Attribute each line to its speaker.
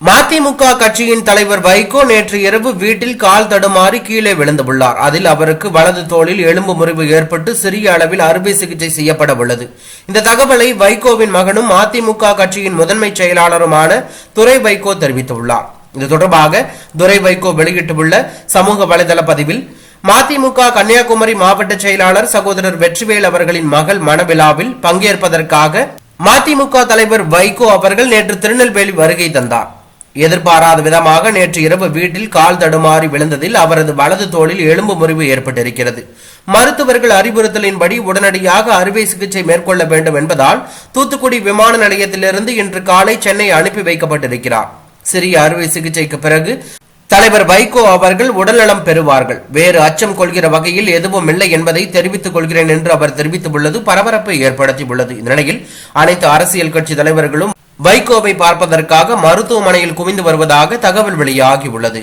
Speaker 1: மதிமுக கட்சியின் தலைவர் வைகோ நேற்று இரவு வீட்டில் கால் தடுமாறி கீழே விழுந்துள்ளார். அதில் அவருக்கு வலது தோளில் எலும்பு முறிவு ஏற்பட்டு சிறிய அளவில் அறுவை சிகிச்சை செய்யப்பட உள்ளது. இந்த தகவலை வைகோவின் மகனும் மதிமுக கட்சியின் முதன்மை செயலாளருமான துரை வைகோ தெரிவித்துள்ளார். இது தொடர்பாக துரை வைகோ வெளியிட்டுள்ள சமூக வலைதள பதிவில் மதிமுக கன்னியாகுமரி மாவட்ட செயலாளர் சகோதரர் வெற்றிவேல் அவர்களின் மகள் மனவிழாவில் பங்கேற்பதற்காக மதிமுக தலைவர் வைகோ அவர்கள் நேற்று திருநெல்வேலி வருகை தந்தார். எதிர்பாராத விதமாக நேற்று இரவு வீட்டில் கால் தடுமாறி விழுந்ததில் அவரது வலது தோளில் எலும்பு முறிவு ஏற்பட்டிருக்கிறது. மருத்துவர்கள் அறிவுறுத்தலின்படி உடனடியாக அறுவை சிகிச்சை மேற்கொள்ள வேண்டும் என்பதால் தூத்துக்குடி விமான நிலையத்திலிருந்து இன்று காலை சென்னை அனுப்பி வைக்கப்பட்டிருக்கிறார். சிறிய அறுவை சிகிச்சைக்கு பிறகு தலைவர் வைகோ அவர்கள் உடல்நலம் பெறுவார்கள். வேறு அச்சம் கொள்கிற வகையில் எதுவும் இல்லை என்பதை தெரிவித்துக் கொள்கிறேன் என்று அவர் தெரிவித்துள்ளது. பரபரப்பை ஏற்படுத்தியுள்ளது. இந்நிலையில் அனைத்து அரசியல் கட்சி தலைவர்களும் வைகோவை பார்ப்பதற்காக மருத்துவமனையில் குவிந்து வருவதாக தகவல் வெளியாகியுள்ளது.